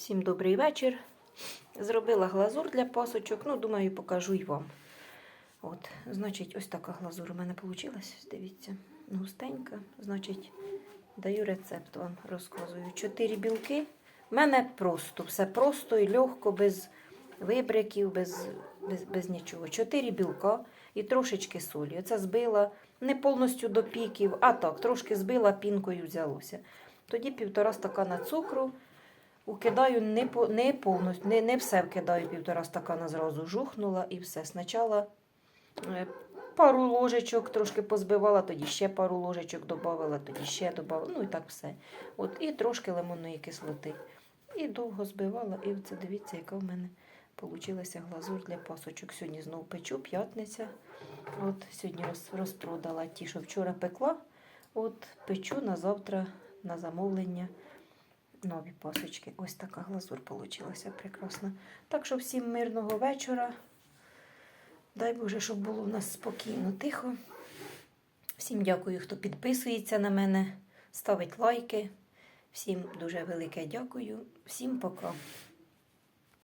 Всім добрий вечір. Зробила глазур для пасочок. Ну, думаю, покажу й вам. От, значить, ось така глазур у мене вийшла. Дивіться, густенька. Значить, даю рецепт вам, розказую. Чотири білки. У мене просто, все просто і легко, без вибриків, без, без, без нічого. Чотири білка і трошечки солі. Оце збила не повністю до піків, а так, трошки збила, пінкою взялося. Тоді півтора стакана цукру. Укидаю не, по- не повністю, не, не все вкидаю півтора стакана зразу жухнула і все. Спочатку е, пару ложечок трошки позбивала, тоді ще пару ложечок додавала, тоді ще додавала, ну і так все. От, і трошки лимонної кислоти. І довго збивала, і це дивіться, яка в мене вийшла глазур для пасочок. Сьогодні знову печу, п'ятниця. От сьогодні роз, розпродала ті, що вчора пекла. От печу на завтра на замовлення нові пасочки. Ось така глазур вийшла прекрасна. Так що всім мирного вечора. Дай Боже, щоб було в нас спокійно, тихо. Всім дякую, хто підписується на мене, ставить лайки. Всім дуже велике дякую. Всім пока.